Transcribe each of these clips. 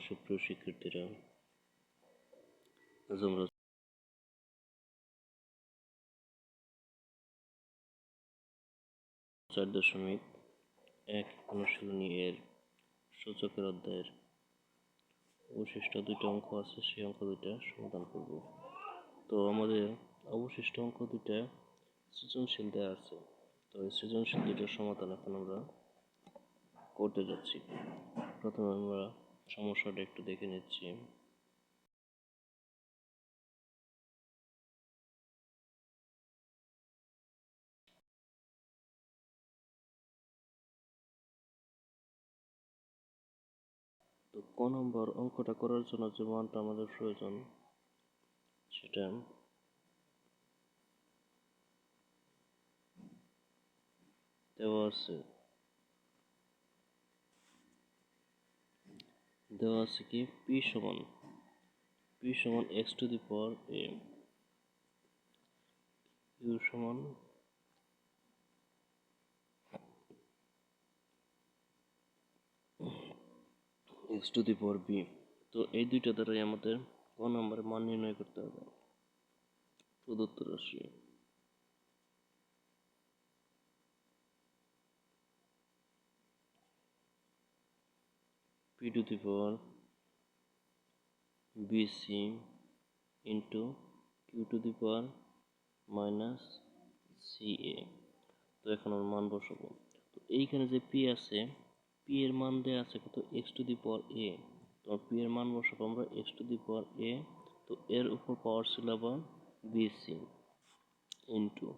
সুপ্রিয় শিক্ষার্থীরা, আজ আমরা চার দশমিক এক অনুশীলনী এর সূচকের অধ্যায়ের অবশিষ্ট দুইটা অঙ্ক আছে, সেই অঙ্ক দুইটা সমাধান করব। তো আমাদের অবশিষ্ট অঙ্ক দুইটা সৃজনশীল দেওয়া আছে। তো এই সৃজনশীল দুইটার সমাধান এখন আমরা করতে যাচ্ছি। প্রথমে আমরা সমস্যাটা একটু দেখে নিচ্ছি। তো ক নম্বর, অঙ্কটা করার জন্য যে মানটা আমাদের প্রয়োজন, সেটা দেওয়া আছে। দেওয়া আছে কি? পি সমান পি সমান X to the power A Q সমান X to the power B তো এই দুইটা দ্বারাই আমাদের ক নম্বরে মান নির্ণয় করতে হবে। প্রদত্ত রাশি। P to the power bc into q to the power minus ca তো এখন আমরা মান বসাবো। তো এইখানে যে p আছে, p এর মান দেওয়া আছে কত? X to the power a তো p এর মান বসাবো আমরা x to the power a তো এর উপর পাওয়ার ছিল আবার bc ইন্টু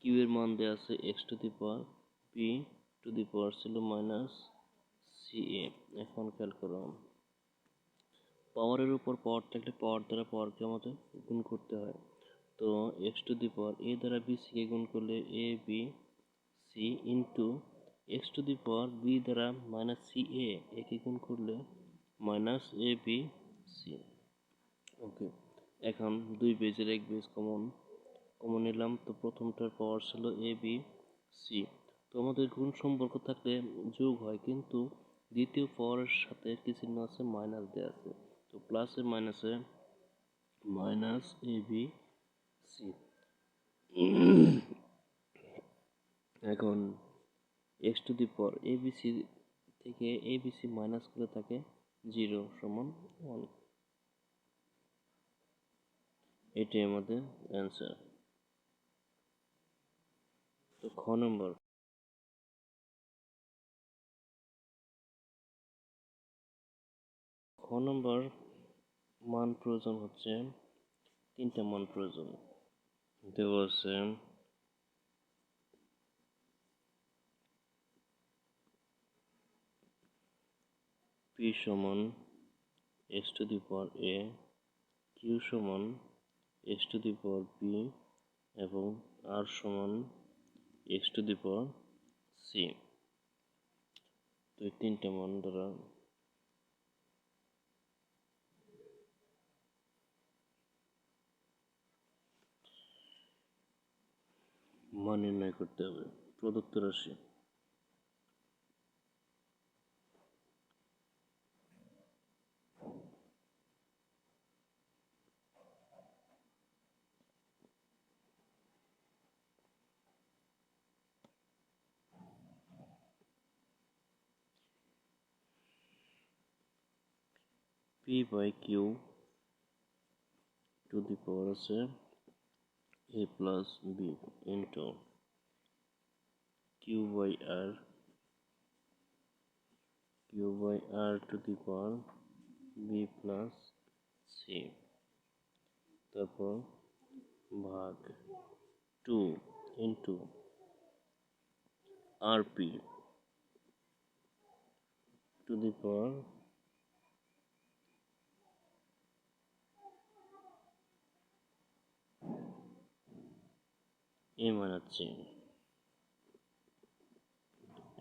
q এর মান দেওয়া আছে x to the power p to the power ছিল মাইনাস সিএ এখন খেয়াল করো। পাওয়ারের উপর পাওয়ার থাকলে পাওয়ার দ্বারা পাওয়ারকে আমাদের গুণ করতে হয়। তো এক্স টু দি পাওয়ার এ দ্বারা বি সিকে গুণ করলে A B C into X to the power B দ্বারা মাইনাস সি এ একে গুণ করলে minus A B C okay এখন দুই বেজের এক বেজ কমন কমন নিলাম। তো প্রথমটার পাওয়ার ছিল এ বি সি তো আমাদের গুণ সম্পর্ক থাকলে যোগ হয়, কিন্তু দ্বিতীয় পাওয়ারের সাথে কি চিহ্ন আছে মাইনাস দেওয়া আছে। তো প্লাসে মাইনাসে মাইনাস এ বি সি এখন X to the power A B C থেকে এ বি সি মাইনাস করে থাকে জিরো সমান ওয়ান এটি আমাদের অ্যান্সার তো খ নম্বর। খ নম্বর মান প্রয়োজন হচ্ছে তিনটা মান প্রয়োজন। দেওয়া আছে পি সমান X to the power A Q সমান X to the power B এবং আর সমান X to the power C তো এই তিনটা মান দ্বারা মান নির্ণয় করতে হবে। প্রদত্ত রাশি। P by Q to the power আছে a plus b into q by r q by r to the power b plus c তারপর ভাগ two into rp to the A বানাচ্ছি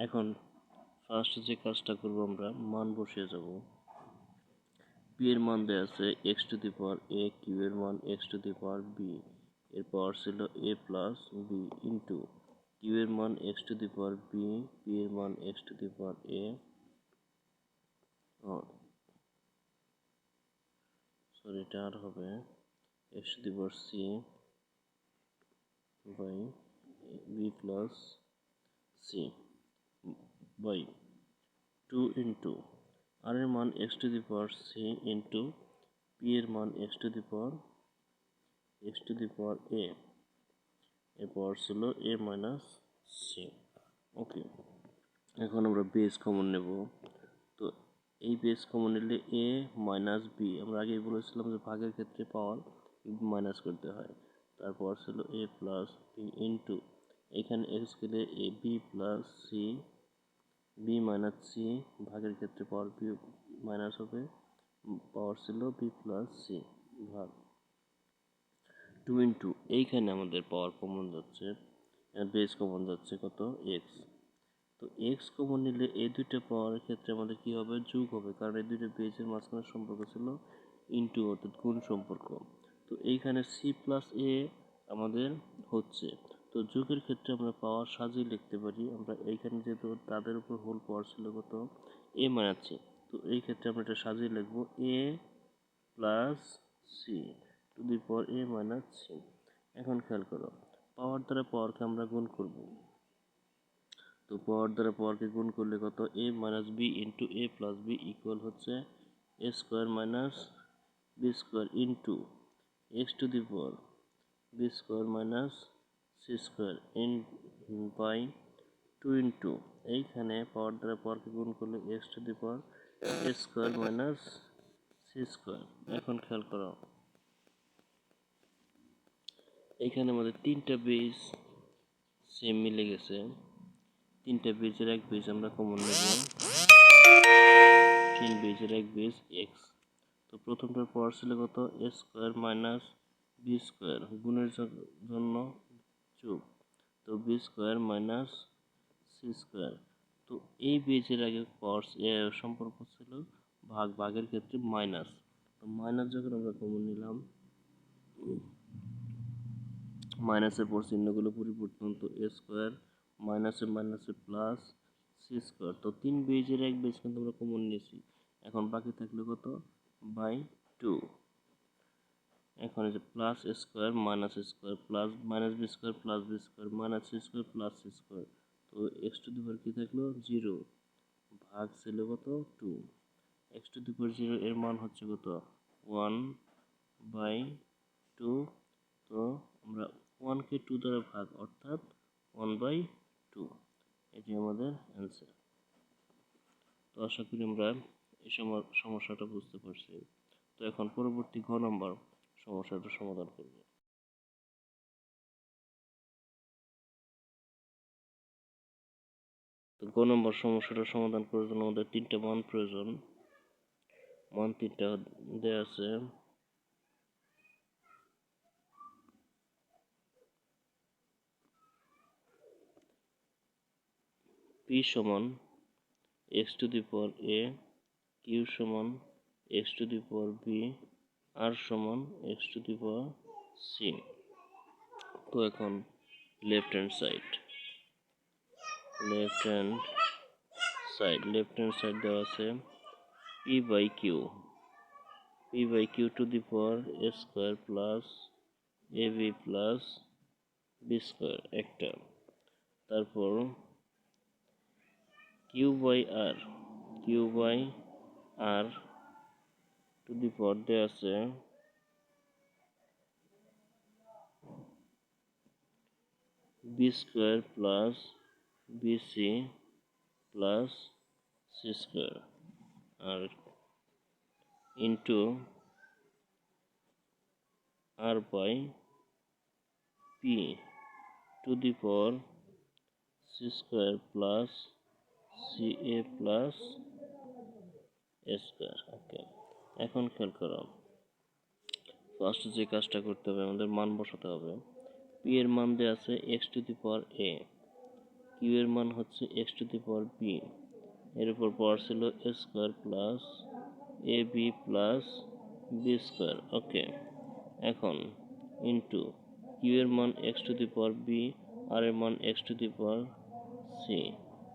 এখন ফার্স্ট যে কাজটা করব আমরা, মান বসিয়ে যাব। পি এর মান দেওয়া আছে X to the power A Q এর মান X to the power B এর পাওয়ার ছিল A plus B into Q এর মান X to the power B P এর মান X to the power A sorry এটা আর হবে X to the power C by B plus C by two into R এর মান X to the power C into P এর মান X to the power X to the power A এর power ছিল এ minus C okay এখন আমরা base common নেব। তো এই বেস কমন নিলে এ মাইনাস বি আমরা আগেই বলেছিলাম যে ভাগের ক্ষেত্রে পাওয়ার মাইনাস করতে হয়। তারপর ছিল এ প্লাস বি ইন্টু এখানে এক্স গেলে A B plus C B minus C ভাগের ক্ষেত্রে পাওয়ার বি মাইনাস হবে পাওয়ার ছিল বি প্লাস সি ভাগ। টু ইন্টু এইখানে আমাদের পাওয়ার কমন যাচ্ছে বেস কমন যাচ্ছে কত? এক্স তো এক্স কমন নিলে এই দুইটা পাওয়ার ক্ষেত্রে আমাদের কি হবে? যোগ হবে, কারণ এই দুইটা বেজের মাঝখানে সম্পর্ক ছিল ইন্টু অর্থাৎ গুণ সম্পর্ক। তো এইখানে সি প্লাস এ আমাদের হচ্ছে। তো যোগের ক্ষেত্রে আমরা পাওয়ার সাজিয়ে লিখতে পারি। আমরা এইখানে যেহেতু তাদের উপর হোল পাওয়ার ছিল কত? এ মানাচ্ছি। তো এই ক্ষেত্রে আমরা এটা সাজিয়ে লিখব A plus C to the power A minus C এখন খেয়াল করো পাওয়ার দ্বারা পাওয়ারকে আমরা গুণ করব। তো পাওয়ার দ্বারা পাওয়ারকে গুণ করলে কত? A minus B into A plus B equal হচ্ছে A square minus B square into X to the power B square minus C square in by two into. এইখানে পাওয়ার দ্বারা পাওয়ারকে গুণ করলে X to the power A square minus C square. এখন খেয়াল করো। এইখানে আমাদের তিনটা বেজ সেম মিলে গেছে। তিনটা বেজের এক বেজ আমরা কমন নেব। তিন বেজের এক বেজ এক্স তো প্রথমটার পাওয়ার ছিল কত? A square minus B square গুণের জন্য যোগ। তো B square minus C square তো এই বেজের আগে পাওয়ার সম্পর্ক ছিল ভাগ, ভাগের ক্ষেত্রে মাইনাস তো মাইনাস যখন আমরা কমন নিলাম মাইনাসের পর চিহ্নগুলো পরিবর্তন, তো এ স্কোয়ার মাইনাসে মাইনাসে প্লাস সি স্কোয়ার তো তিন বেজের এক বেজ কিন্তু আমরা কমন নিয়েছি। এখন বাকি থাকল কত? By two. এখন যে plus square minus square plus minus B square plus B square minus square plus square তো এক্স টু দুবার কী থাকল? জিরো ভাগ ছিল কত? টু এক্স টু দুবার জিরো এর মান হচ্ছে কত? ওয়ান বাই টু তো আমরা ওয়ানকে টু দ্বারা ভাগ, অর্থাৎ ওয়ান বাই টু এটি আমাদের অ্যান্সার তো আশা করি আমরা এই সম- সমস্যাটা বুঝতে পারছি। তো এখন পরবর্তী ঘ নম্বর সমস্যাটা সমাধান করব। গ নম্বর সমস্যাটা সমাধান করার জন্য আমাদের তিনটা মান প্রয়োজন। মান তিনটা দেওয়া আছে। পি সমান X to the power A Q সমান X to the power B R সমান X to the power C. তো এখন left hand side left hand side left hand side দেওয়া আছে P by Q P by Q to the power A square plus A B plus B square একটা। তারপর Q by R Q by R to the power দেওয়া আছে B square plus B C plus C square R into R by P to the power C square plus C A plus square okay এখন খেয়াল করো। First যে কাজটা করতে হবে, আমাদের মান বসাতে হবে। পি এর মান দেওয়া আছে X to the power A Q এর মান হচ্ছে X to the power B এর উপর পাওয়ার ছিল A square plus A B plus B square okay এখন ইন্টু কিউ এর মান X to the power B R এর মান X to the power C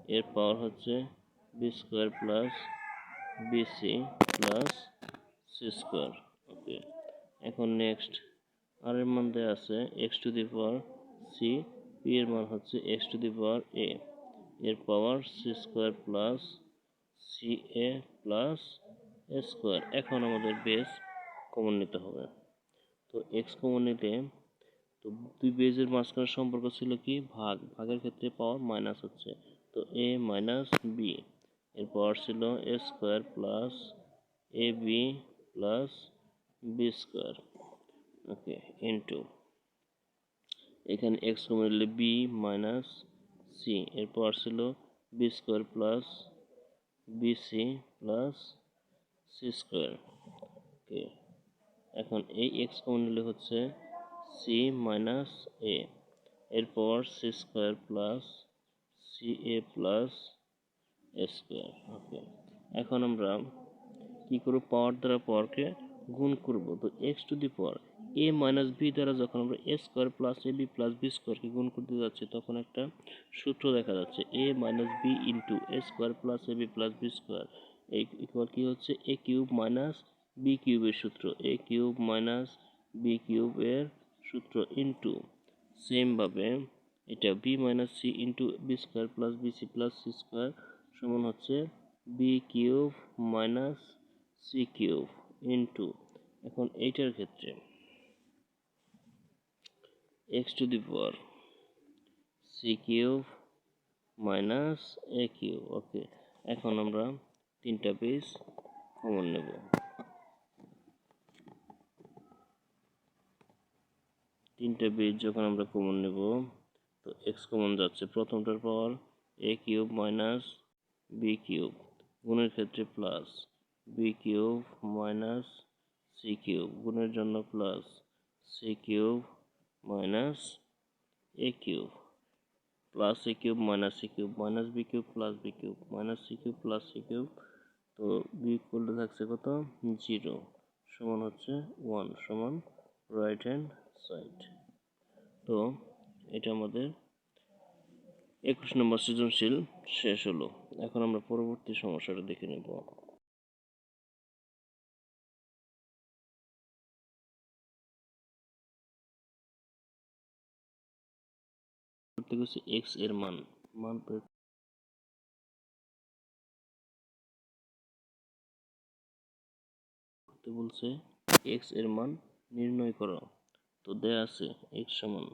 এর পাওয়ার হচ্ছে B square plus B C plus C square. Okay, এখন next. R এর মধ্যে আছে X to the power C, P এর মান হচ্ছে X to the power A. এর power C square plus C A plus A square. এখন আমাদের বেস কমন নিতে হবে। তো এক্স কমন নিলে, তো দুই বেজের মাঝখানে সম্পর্ক ছিল কি? ভাগ। ভাগের ক্ষেত্রে পাওয়ার মাইনাস হচ্ছে। তো এ মাইনাস বি। এর পাওয়ার ছিল A square plus A B plus B square okay into এখানে এক্স কমন নিলে বি মাইনাস সি এর পাওয়ার ছিল B square plus BC plus C square okay এখন এই এক্স কমন নিলে হচ্ছে সি মাইনাস এ এর power C square plus C A plus square okay এখন আমরা কি করব? পাওয়ার দ্বারা পাওয়ারকে গুণ করব। তো X to the power A minus B দ্বারা যখন আমরা A square plus A B plus B স্কোয়ারকে গুণ করতে যাচ্ছি, তখন একটা সূত্র দেখা যাচ্ছে। A minus B into A square plus A B plus B square এই ইকুয়াল কি হচ্ছে? এ কিউব মাইনাস বি কিউবের সূত্র। A cube minus B cube এর সূত্র ইন্টু সেমভাবে এটা B minus C into B square plus B C plus C square সমান হচ্ছে B cube minus C cube into এখন এইটার ক্ষেত্রে X to the power C cube minus A cube. Okay, এখন আমরা তিনটা পেজ কমন নেব। তিনটা পেজ যখন আমরা কমন নেব, তো এক্স কমন যাচ্ছে প্রথমটার power A cube minus B cube গুণের ক্ষেত্রে plus B cube minus C cube গুণের জন্য plus C cube minus A cube plus A cube minus C cube minus B cube plus B cube minus C cube plus C cube তো B করলে থাকছে কত? Zero সমান হচ্ছে one সমান right hand side তো এটা আমাদের একুশ নম্বর সৃজনশীল শেষ হলো। এখন আমরা পরবর্তী সমস্যাটা দেখে নেব। এক্সের মান। মান বলছে এক্সের মান নির্ণয় করো। তো দেয়া আছে এক্স সমান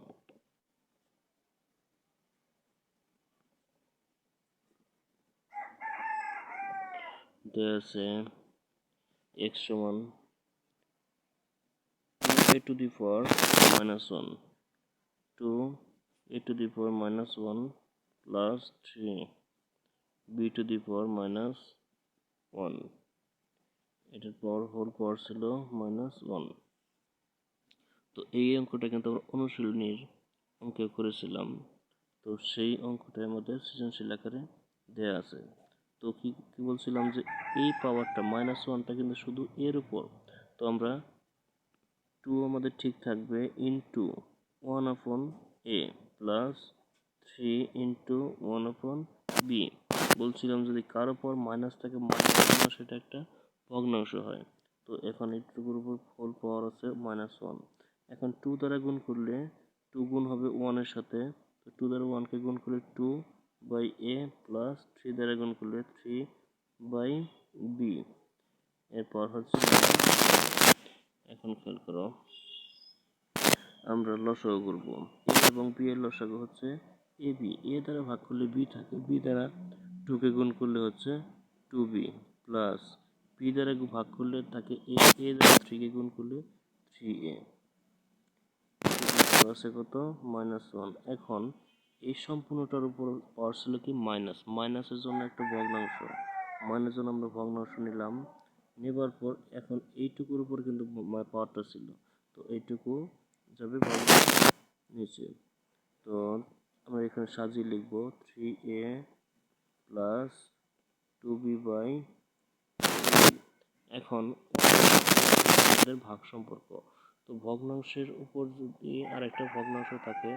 দেয়া আছে এক্স সমান a to the power minus 1 to a to the power minus 1 plus 3 b to the power minus 1 এটার পাওয়ার হোল পাওয়ার ছিল মাইনাস ওয়ান। তো এই অঙ্কটা কিন্তু আমরা অনুশীলনীর অঙ্কে করেছিলাম। তো সেই অঙ্কটাই আমাদের সৃজনশীল আকারে দেয়া আছে। তো কি কি বলছিলাম যে এই পাওয়ারটা মাইনাস ওয়ানটা কিন্তু শুধু এর উপর। তো আমরা টু আমাদের ঠিক থাকবে into one upon A plus three into one upon B বলছিলাম যদি কার উপর মাইনাস থাকে মাইনাস সেটা একটা ভগ্নাংশ হয়। তো এখন এইটুকুর উপর ফুল পাওয়ার আছে মাইনাস ওয়ান এখন টু দ্বারা গুণ করলে টু গুণ হবে ওয়ানের সাথে। তো টু দ্বারা ওয়ানকে গুণ করলে two by A plus three দ্বারা গুণ করলে থ্রি বাই বি। এরপর হচ্ছে এখন খেয়াল করো, আমরা লসাগু করব। এ এবং বি এর লসাগু হচ্ছে এ বি। এ দ্বারা ভাগ করলে বি থাকে, বি দ্বারা টুকে গুণ করলে হচ্ছে টু বি প্লাস বি দ্বারা ভাগ করলে থাকে এ এ দ্বারা থ্রিকে গুণ করলে থ্রি এ। আছে কত? Minus one. এখন এই সম্পূর্ণটার উপর পাওয়ার ছিল কি? মাইনাস। মাইনাসের জন্য একটা ভগ্নাংশ। মাইনাসের জন্য আমরা ভগ্নাংশ নিলাম। নেবার পর এখন এইটুকুর উপর কিন্তু পাওয়ারটা ছিল। তো এইটুকু যাবে নিচে। তো আমরা এখানে সাজিয়ে লিখব three A plus two B by এখন ভাগ সম্পর্ক। তো ভগ্নাংশের উপর যদি আরেকটা ভগ্নাংশ থাকে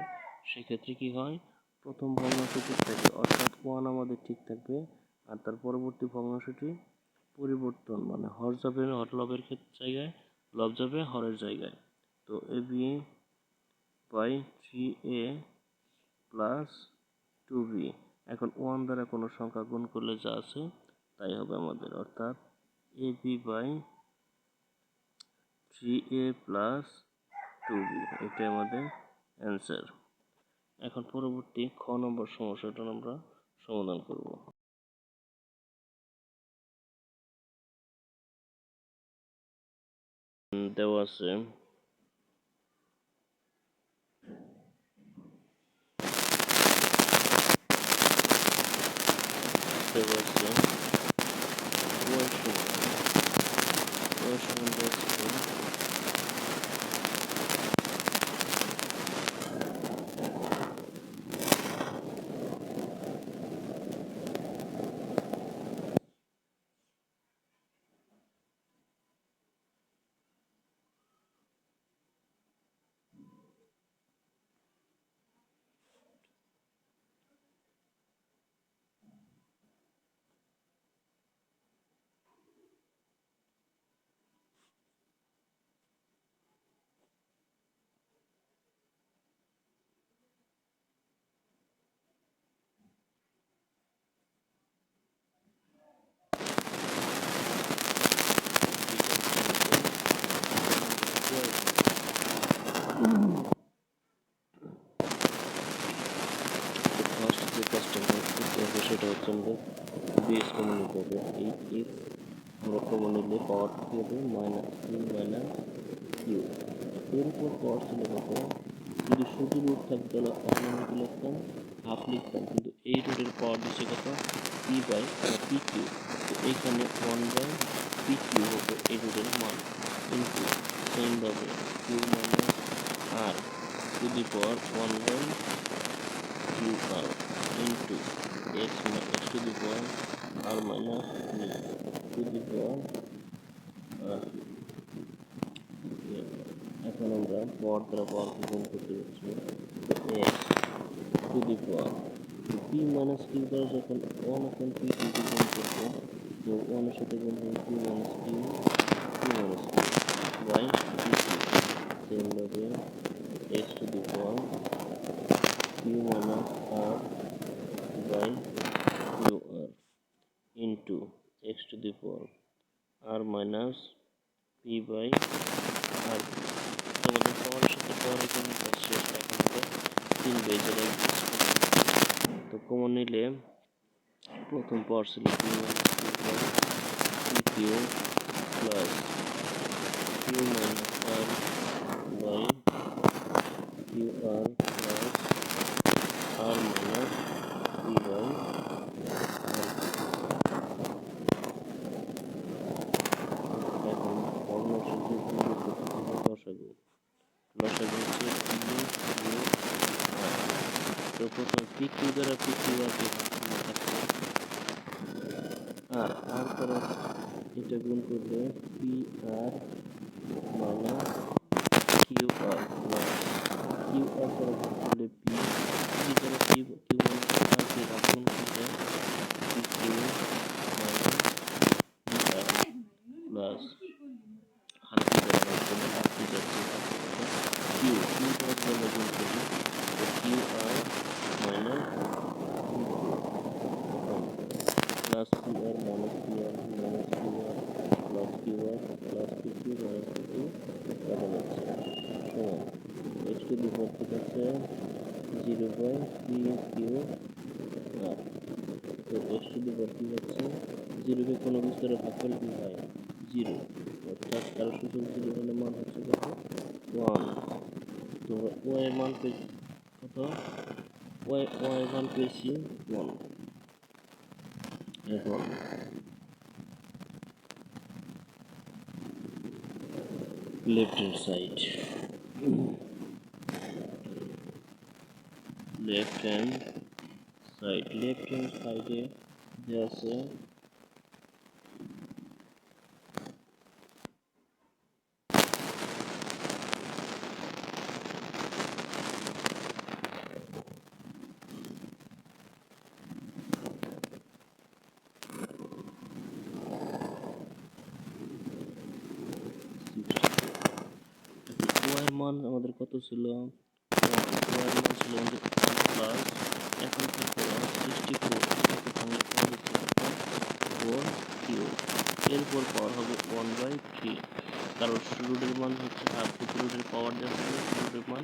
সেক্ষেত্রে কি হয়? প্রথম ভগ্নাংশ ঠিক থাকে, অর্থাৎ ওয়ান আমাদের ঠিক থাকবে, আর তার পরবর্তী ভগ্নাংশটি পরিবর্তন মানে হর যাবে হর লবের ক্ষেত্রে জায়গায়, লব যাবে হরের জায়গায়। তো A B by three A plus two B এখন ওয়ান দ্বারা কোনো সংখ্যা গুণ করলে যা আছে, তাই হবে আমাদের, অর্থাৎ A B by three A plus two B এটাই আমাদের অ্যান্সার এখন পরবর্তী খ নম্বর সমস্যাটা আমরা সমাধান করব। দেওয়া আছে। দেওয়া আছে ওয়াই সমান ওয়াই সমান দেওয়া আছে ফার্স্ট যে কাজটা সেটা হচ্ছে আমাদের বেস কমন নিতে হবে এই এক্স আমরা কমন নিলে পাওয়ার কি হবে মাইনাস তিন মাইনাস কিউ এর উপর পাওয়ার ছিল কত যদি শুধু রুট থাকতো তাহলে তখন আমরা কি লিখতাম হাফ লিখতাম কিন্তু এই রুটের পাওয়ার দিচ্ছে কত পি বাই পি কিউ তো এইখানে ওয়ান বাই পি কিউ হবে এই রুটের মান কিন্তু সেমভাবে Q minus r to the power 1 by 2 r into x, x to the power r minus e to the power r এখন আমরা পর দ্বারা পর গ্রহণ করতে পারছি x to the power p minus q দ্বারা যখন 1 upon p q গ্রহণ করবো তো 1 এর সাথে গুণ হবে q minus q q minus q 10 login x to the power, q minus r by q r into x to the power, r minus p by r. তোমাদের সবার সাথে পরে কোনো কাজ শেষ এখন তো তিন বেজের তো কমন নিলে প্রথম পাওয়ার ছিল P minus P plus P Q plus Q minus R by Q R plus R minus এখন হবে লসাগু লসাগু হচ্ছে তো প্রথম পি দ্বারা আর আর এটা গুণ করলে P R minus Q R দ্বারা গুণ করলে পি পি দ্বারা কিউ কিউ মাইনাস আর কে ভাগ গুণ করলে P Q minus P R plus R কি দ্বারা ভাগ করলে আর কি যাচ্ছে কিউ কিউ দ্বারা দ্বারা গুণ করলে তো Q R minus plus Q R minus Q R minus Q R plus Q R plus Q Q minus Q কাটা যাচ্ছে সমান এক্স টু দি ফোর ঠিক আছে zero by P Q R তো এক্স টু দি কি হচ্ছে কোনো দ্বারা ভাগ করলে হয় জিরো অর্থাৎ কারও সূচক জিরো হলে মান হচ্ছে কত ওয়ান তো ওয়াই মান পেয়েছি কত ওয়াই ওয়াই মান পেয়েছি ওয়ান এখন left hand side left hand side left hand সাইডে যে আছে মান আমাদের কত ছিল silam. প্লাস এখন করলাম সিক্সটি ফোর এটাকে ভাঙলে ফোর কিউ এরপর পাওয়ার হবে ওয়ান বাই থ্রি কারণ রুটের মান হচ্ছে হাফ রুটের পাওয়ার দেওয়া ছিল রুটের মান,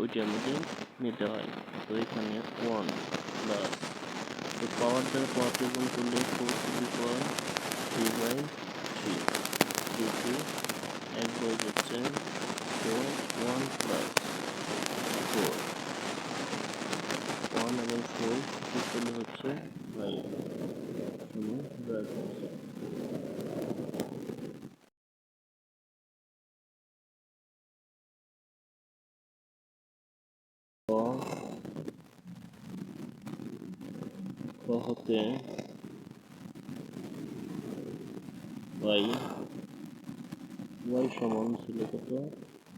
ওইটা আমাদের নিতে হয়। তো এখানে ওয়ান প্লাস তো পাওয়ার দ্বারা পাওয়ারকে গুণ করলে four to the power three by three three এক বাই হচ্ছে ফোর ওয়ান প্লাস ফোর এবং করলে হচ্ছে হতে ওয়াই ওয়াই সমান ছিল কত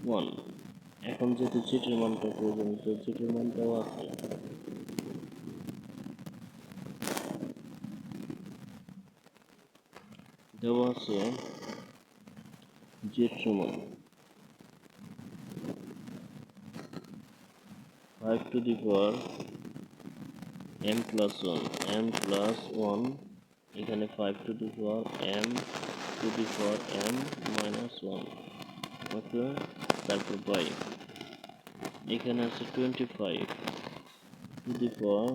ওয়ান এখন যেহেতু জেটের মানটা প্রয়োজন তো জেটের মানটাও আছে দেওয়া আছে জেট সমান five to the power M plus one M plus one এখানে five to the power M to the power M minus one okay তারপর বাই এখানে আছে twenty five to the power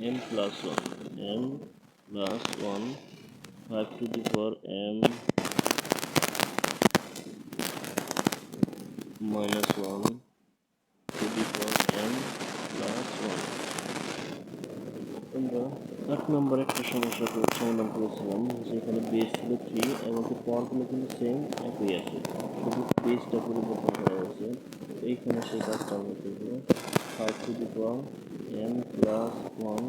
M plus one M plus one five to the power M minus one to the power M plus one আমরা আট নম্বর একটা সমস্যা সমাধান করেছিলাম, যেখানে বেস ছিল থ্রি এবং পাওয়ারগুলো কিন্তু সেম একই আছে। শুধু বেসটা পরিবর্তন করা হয়েছে। এইখানে সেই কাজটা আমরা করব। Five to the power M plus one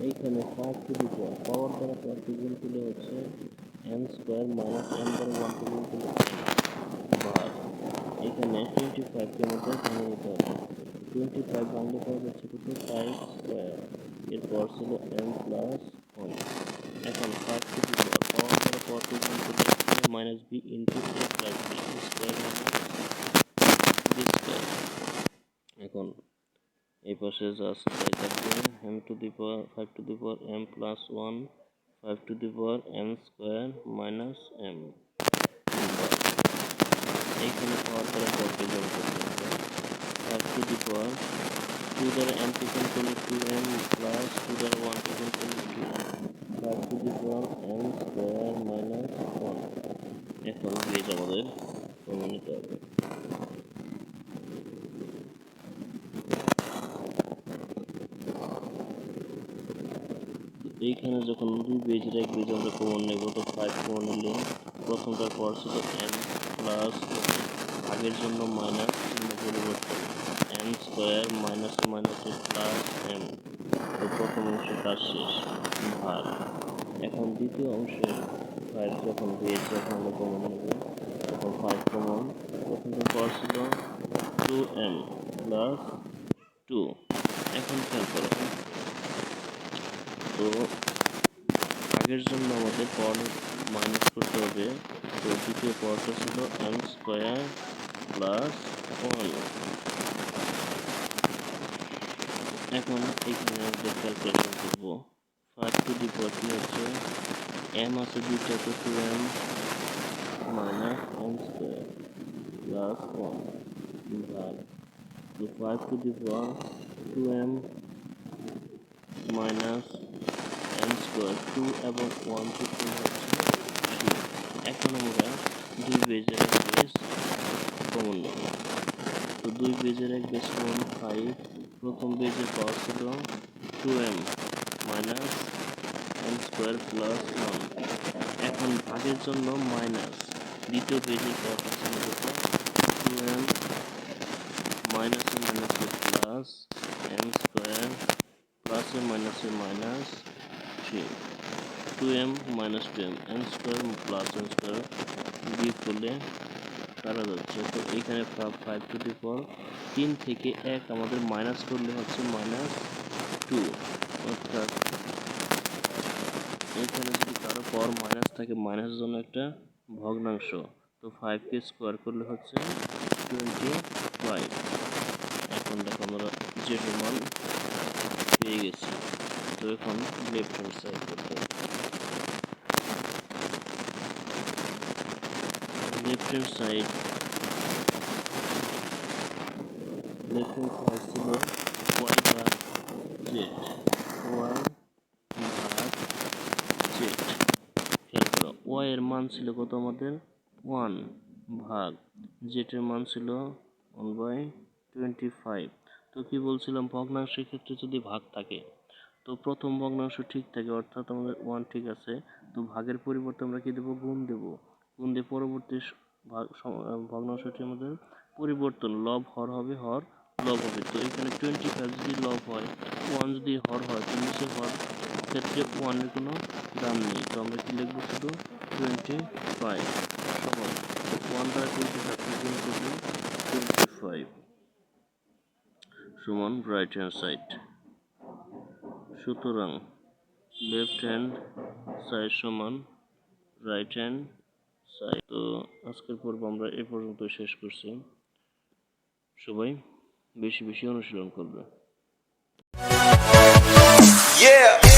এইখানে five to the power power দ্বারা পাওয়ারকে গুণ করলে হচ্ছে এম স্কোয়ার মাইনাস এম দ্বারা ওয়ানকে গুণ করলে ভাগ এখানে টোয়েন্টি ফাইভকে মধ্যে ভেঙে নিতে হবে। টোয়েন্টি ফাইভ ভাঙলে পাওয়া যাচ্ছে কত? ফাইভ স্কোয়ার এরপর ছিল এম প্লাস ওয়ান এখন five to the power power দ্বারা পাওয়ারকে গুণ করলে minus B into plus B square এখন এই পাশে যা আছে, তাই থাকবে M to the power five to the power M plus one five to the power M square minus M এইখানে পাওয়ার গুণ করতে হবে। Five to the power two দ্বারা এম গুণ করলে টু এম প্লাস টু দ্বারা ওয়ান গুণ করলে two five to the power M square minus one এখন বেজ আমাদের প্রমাণিত হবে। এইখানে যখন দুই পেজের এক পেজ আমরা কমন নেব। তো ফাইভ কমন নিলে প্রথমটার পর ছিল এম প্লাস আগের জন্য মাইনাস পরিবর্তন M square minus minus plus M তো প্রথম অংশের কাজ শেষ, ভাগ। এখন দ্বিতীয় অংশে ফাইভ যখন পেজ যখন আমরা কমন নেব। তখন ফাইভ কমন প্রথমটার পর ছিল টু এম প্লাস টু এখন খেয়াল করো তো আগের জন্য আমাদের পাওয়ার মাইনাস করতে হবে। তো দ্বিতীয় পাওয়ারটা ছিল এম স্কোয়ার প্লাস ওয়ান এখন এখানে আমরা ক্যালকুলেশন করব। ফাইভ টু দি পাওয়ার হচ্ছে এম আছে দুইটা তো two M minus M square plus one ভাগ তো five to the power two M minus M square two এবং ওয়ান টু টু হচ্ছে এখন আমরা দুই বেজের এক বেস কমন নেব। তো দুই বেজের এক বেস কমন ফাইভ প্রথম বেজের পাওয়ার ছিল two M minus M square plus one এখন আগের জন্য মাইনাস দ্বিতীয় বেজের পাওয়ার ছিল টু এম মাইনাসে মাইনাসে প্লাস এম স্কোয়ার প্লাসে মাইনাসে minus three two M minus two M square plus M square বিয়োগ করলে কারা যাচ্ছে। তো এখানে ফাইভ টু দি ফোর তিন থেকে এক আমাদের মাইনাস করলে হচ্ছে মাইনাস টু অর্থাৎ এখানে যদি কারও পর মাইনাস থাকে মাইনাসের জন্য একটা ভগ্নাংশ। তো ফাইভকে স্কোয়ার করলে হচ্ছে টোয়েন্টি ফাইভ এখন দেখো আমরা যে মান পেয়ে গেছি। তো এখন লেফট হ্যান্ড সাইড করতে left hand side left hand side ছিল ওয়াই ভাগ জেড ওয়াই ভাগ জেড খেয়াল করো ওয়াই এর মান ছিল কত আমাদের ওয়ান ভাগ জেটের মান ছিল ওয়ান বাই টোয়েন্টি ফাইভ তো কি বলছিলাম? ভগ্নাংশের ক্ষেত্রে যদি ভাগ থাকে তো প্রথম ভগ্নাংশ ঠিক থাকে, অর্থাৎ আমাদের ওয়ান ঠিক আছে। তো ভাগের পরিবর্তে আমরা কি দেবো? গুণ দেবো। গুণ দিয়ে পরবর্তী ভাগ ভগ্নাংশটি আমাদের পরিবর্তন। লব হর হবে, হর লব হবে। তো এখানে টোয়েন্টি ফাইভ যদি লব হয় ওয়ান যদি হর হয়, তো নিচে হর ক্ষেত্রে ওয়ানের কোনো দাম নেই। তো আমরা কি লিখব? শুধু টোয়েন্টি ফাইভ ওয়ান দ্বারা টোয়েন্টি ফাইভ টোয়েন্টি ফাইভ সমান রাইট হ্যান্ড সাইড সুতরাং লেফট হ্যান্ড সাইড সমান রাইট হ্যান্ড সাইড তো আজকের পর্ব আমরা এ পর্যন্ত শেষ করছি। সবাই বেশি বেশি অনুশীলন করবে। Yeah!